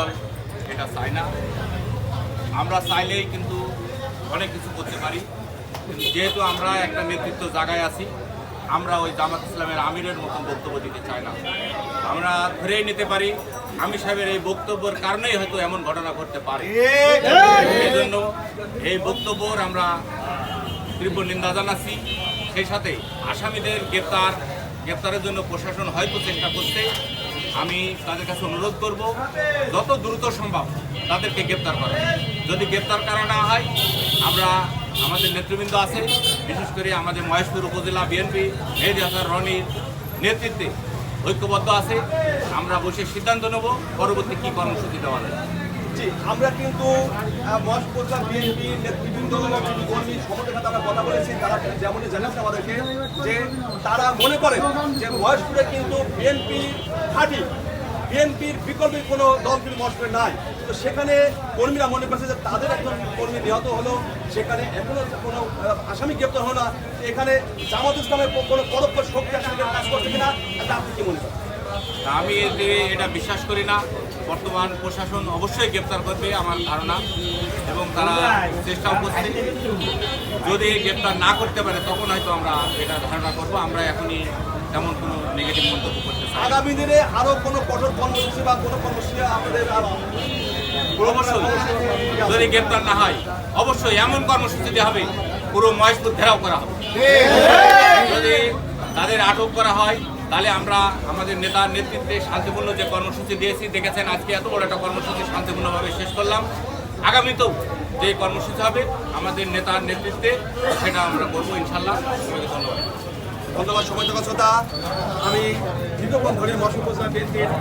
দল এটা চায় না। আমরা চাইলেই কিন্তু অনেক কিছু করতে পারি। যেহেতু আমরা একটা নেতৃত্ব জায়গায় আছি, আমরা ওই জামাত ইসলামের আমিরের মতন বক্তব্য দিতে চাই না। আমরা ধরেই নিতে পারি, আমি সাহেবের এই বক্তব্যের কারণেই হয়তো এমন ঘটনা ঘটতে পারে। এই জন্য এই বক্তব্যর আমরা তীব্র নিন্দা জানাচ্ছি। সেই সাথে আসামিদের গ্রেপ্তার, গ্রেপ্তারের জন্য প্রশাসন হয়তো চেষ্টা করছে। আমি তাদের কাছে অনুরোধ করব, যত দ্রুত সম্ভব তাদেরকে গ্রেপ্তার করা। যদি গ্রেপ্তার করা না হয়, আমরা আমাদের নেতৃবৃন্দ আছে, বিশেষ করে আমাদের মহেশপুর উপজেলা বিএনপি মেহেদি হাসান রনির নেতৃত্বে ঐক্যবদ্ধ আছে, আমরা বসে সিদ্ধান্ত নেব পরবর্তী কী কর্মসূচি দেওয়া যায়। জি। আমরা কিন্তু মহাসপোজা বিএনপি, নেতৃবৃন্দ, কর্মী সাথে আমরা কথা বলেছি। তারা যেমনই জানাচ্ছে আমাদেরকে যে তারা মনে করে যে মহেশপুরে কিন্তু বিএনপি ঘাঁটি বিএনপির বিকল্পের কোনো দল কিন্তু মহেশপুরে নাই। তো সেখানে কর্মীরা মনে করছে যে তাদের একজন কর্মী নিহত হলো, সেখানে এখনও কোনো আসামি গ্রেপ্তার হলো না। এখানে জামাত ইসলামের কোনো পরোক্ষ শক্তি আসলে কাজ করছে কিনা, এটা আপনি কি মনে করেন? আমি এটা বিশ্বাস করি না। বর্তমান প্রশাসন অবশ্যই গ্রেপ্তার করবে আমার ধারণা এবং তারা চেষ্টাও করছে যদি গ্রেপ্তার না করতে পারে তখন হয়তো আমরা এটা ধারণা করব। আমরা এখনই তেমন কোনো নেগেটিভ মন্তব্য করতে চাই না। আগামী দিনে আরও কোনো কঠোর কর্মসূচি বা কোনো কর্মসূচি আমাদের অবশ্যই। যদি গ্রেপ্তার না হয় অবশ্যই এমন কর্মসূচি দেওয়া হবে পুরো মহেশপুর ঘেরাও করা হবে। যদি তাদের আটক করা হয় তাহলে আমরা আমাদের নেতার নেতৃত্বে শান্তিপূর্ণ যে কর্মসূচি দিয়েছি, দেখেছেন আজকে এত বড় একটা কর্মসূচি শান্তিপূর্ণভাবে শেষ করলাম। আগামীতেও যে কর্মসূচি হবে আমাদের নেতার নেতৃত্বে, সেটা আমরা করব ইনশাল্লাহ। সবাইকে ধন্যবাদ। ধন্যবাদ সময় শ্রোতা আমি দীর্ঘক্ষণ ধরে বিএনপির